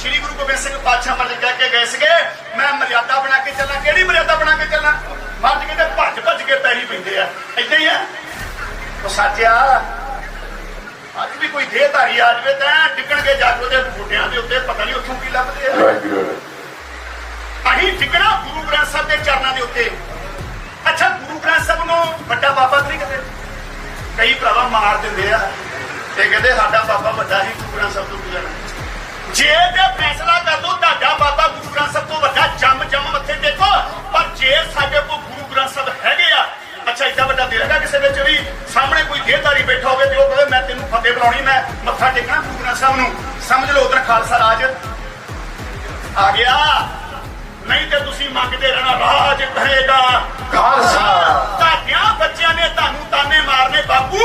ਸ੍ਰੀ ਗੁਰੂ ਗੋਬਿੰਦ ਸਿੰਘ ਪਾਤਸ਼ਾਹ ਮਰ ਕਹਿ ਕੇ ਗਏ ਸੀਗੇ ਮੈਂ ਮਰਿਆਦਾ ਬਣਾ ਕੇ ਚੱਲਾਂ ਕਿਹੜੀ ਮਰਿਆਦਾ ਬਣਾ ਕੇ ਚੱਲਾਂ? ਮਰਦ ਕਹਿੰਦੇ ਭੱਜ ਭੱਜ ਕੇ ਪੈਰੀ ਪੈਂਦੇ ਆ। ਏਦਾਂ ਹੀ ਆ। ਉਹ ਸੱਚਿਆ ਅੱਜ ਵੀ ਕੋਈ ਦੇਹਧਾਰੀ ਆ ਜਾਵੇ ਤਾਂ ਡਿੱਗਣਗੇ ਜਾ ਕੇ ਉਹਦੇ ਬੁੱਢਿਆਂ ਦੇ ਉੱਤੇ ਪਤਾ ਨਹੀਂ ਉੱਥੋਂ ਕੀ ਲੱਭਦੇ ਆ। ਅਸੀਂ ਟਿਕਣਾ ਗੁਰੂ ਗ੍ਰੰਥ ਸਾਹਿਬ ਦੇ ਚਰਨਾਂ ਦੇ ਉੱਤੇ। ਅੱਛਾ ਗੁਰੂ ਗ੍ਰੰਥ ਸਾਹਿਬ ਨੂੰ ਵੱਡਾ ਬਾਬਾ ਨਹੀਂ ਕਹਿੰਦੇ? ਕਈ ਭਰਾਵਾ ਮਾਰ ਦਿੰਦੇ ਆ। ਤੇ ਕਹਿੰਦੇ ਸਾਡਾ ਬਾਬਾ ਵੱਡਾ ਹੀ ਹੈਗਾ ਕਿਸੇ ਵਿੱਚ ਵੀ ਸਾਹਮਣੇ ਕੋਈ ਦੇਹਧਾਰੀ ਬੈਠਾ ਹੋਵੇ ਤੇ ਉਹ ਕਹੇ, ਮੈਂ ਤੈਨੂੰ ਫਤਿਹ ਬੁਲਾਉਣੀ ਮੈਂ ਮੱਥਾ ਟੇਕਣਾ ਗੁਰੂ ਸਾਹਿਬ ਨੂੰ। ਸਮਝ ਲਓ ਉਧਰ ਖਾਲਸਾ ਰਾਜ ਆ ਗਿਆ। ਨਹੀਂ ਤੇ ਤੁਸੀਂ ਮੰਗਦੇ ਰਹਿਣਾ, ਰਾਜ ਕਹੇਗਾ ਖਾਲਸਾ। ਤੁਹਾਡਿਆਂ ਬੱਚਿਆਂ ਨੇ ਤੁਹਾਨੂੰ ਤਾਨੇ ਮਾਰਨੇ ਬਾਪੂ।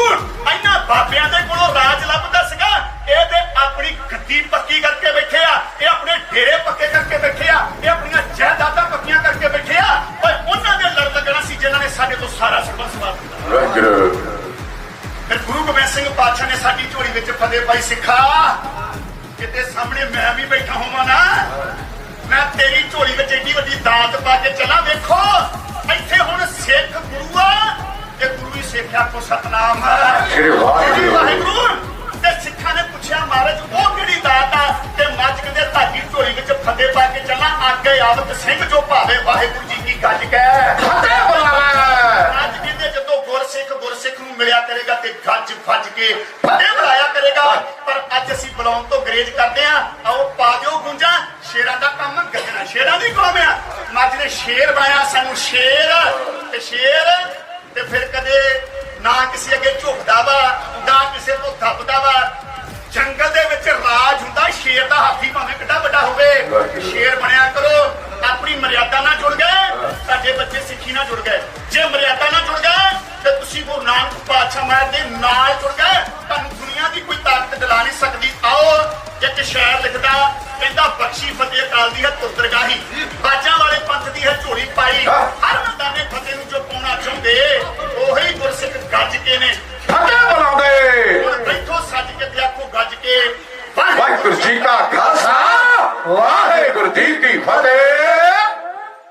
ਇਹਨਾਂ ਬਾਬਿਆਂ ਦੇ ਕੋਲੋਂ ਰਾਜ ਲੱਭਦਾ ਸੀਗਾ। ਇਹ ਤੇ ਆਪਣੀ ਗੱਦੀ ਪੱਕੀ ਕਰਕੇ ਬੈਠੇ ਆ। ਇਹ ਆਪਣੇ ਡੇਰੇ ਪੱਕੇ ਕਰਕੇ ਬੈਠੇ ਆ। ਇਹ ਆਪਣੀਆਂ ਜਾਇਦਾਦਾਂ ਪੱਕੀਆਂ ਕਰਕੇ ਬੈਠੇ ਆ। ਓਏ ਉਹਨਾਂ ਦੇ ਲੜ ਲੱਗਣਾ ਸੀ ਜਿਨ੍ਹਾਂ ਨੇ ਸਾਡੇ ਤੋਂ ਸਾਰਾ ਸਰਬੰਸ ਵਿੱਚ ਫਤਿਹ ਪਾਈ ਸਿੱਖਾ। ਕਿਤੇ ਸਾਹਮਣੇ ਮੈਂ ਵੀ ਬੈਠਾ ਹੋਵਾਂ ਨਾ। ਮੈਂ ਤੇਰੀ ਝੋਲੀ ਵਿੱਚ ਏਡੀ ਵੱਡੀ ਦਾਤ ਪਾ ਕੇ ਚੱਲਾਂ ਵੇਖੋ। ਇੱਥੇ ਹੁਣ ਸਿੱਖ ਗੁਰੂ ਆ ਤੇ ਗੁਰੂ ਹੀ ਸਿੱਖਿਆ ਕੋ ਸਤਨਾਮ ਸ਼੍ਰੀ ਵਾਹਿਗੁਰੂ। ਸ਼੍ਰੀ ਵਾਹਿਗੁਰੂ ਤੇ ਸਿੱਖਾਂ ਨੇ ਪੁੱਛਿਆ ਮਹਾਰਾਜ ਉਹ ਕਿਹੜੀ ਦਾਤ ਆ? ਤੇ ਮੱਝ ਕਹਿੰਦੇ ਤੁਹਾਡੀ ਝੋਲੀ ਵਿੱਚ ਫਤਿਹ ਪਾ ਕੇ ਚੱਲਾਂ ਅੱਗੇ ਆਵਤ ਸਿੰਘ ਜੋ ਭਾਵੇ ਵਾਹਿਗੁਰੂ ਜੀ ਕੀ ਗੱਜ ਕਹਿ। ਫਤਿਹ ਬੁਲਾਵੇ ਅੱਜ ਕਹਿੰਦੇ ਜਦੋਂ ਗੁਰਸਿੱਖ ਗੁਰਸਿੱਖ ਨੂੰ ਮਿਲਿਆ ਕਰੇਗਾ ਤੇ ਗੱਜ ਫੱਜ ਕੇ ਫਤਿਹ ਬੁਲਾਇਆ ਕਰੇਗਾ ਪਰ ਅੱਜ ਅਸੀਂ ਬੁਲਾਉਣ ਤੋਂ ਗਰੇਜ ਕਰਦੇ ਆ ਆਓ ਪਾ ਦਿਓ ਸ਼ੇਰਾਂ ਦਾ ਕੰਮ ਗੱਜਣਾ ਸ਼ੇਰਾਂ ਦੀ ਕੌਮ ਆ। ਮੱਝ ਨੇ ਸ਼ੇਰ ਬਣਾਇਆ ਸਾਨੂੰ ਸ਼ੇਰ ਤੇ ਸ਼ੇਰ ਤੇ ਫਿਰ ਕਦੇ ਨਾ ਕਿਸੇ ਅੱਗੇ ਝੁਕਦਾ ਵਾ, ਨਾ ਕਿਸੇ ਤੋਂ ਦੱਬਦਾ ਵਾ। ਜੰਗਲ ਦੇ ਵਿੱਚ ਰਾਜ ਹੁੰਦਾ, ਸ਼ੇਰ ਦਾ ਹਾਥੀ ਭਾਵੇਂ ਕਿੱਡਾ ਵੱਡਾ ਹੋਵੇ, ਸ਼ੇਰ ਬਣਿਆ ਕਰੋ। ਆਪਣੀ ਮਰਿਆਦਾ ਨਾਲ ਜੁੜ ਗਏ, ਸਾਡੇ ਬੱਚੇ ਸਿੱਖੀ ਨਾਲ ਜੁੜ ਗਏ। ਜੇ ਮਰਿਆਦਾ ਨਾਲ ਜੁੜ ਗਏ, ਤੇ ਤੁਸੀਂ ਗੁਰੂ ਨਾਨਕ ਪਾਤਸ਼ਾਹ ਮਹਾਰਾਜ ਦੇ ਨਾਲ ਸ਼ਾਇਰ ਲਿਖਦਾ ਕਹਿੰਦਾ ਬਖਸ਼ੀ ਫਤਿਹ ਅਕਾਲ ਦੀ ਹੈ ਤੁਰਦਰਗਾਹੀ ਬਾਜਾਂ ਵਾਲੇ ਪੰਥ ਦੀ ਹੈ, ਝੋਲੀ ਪਾਈ।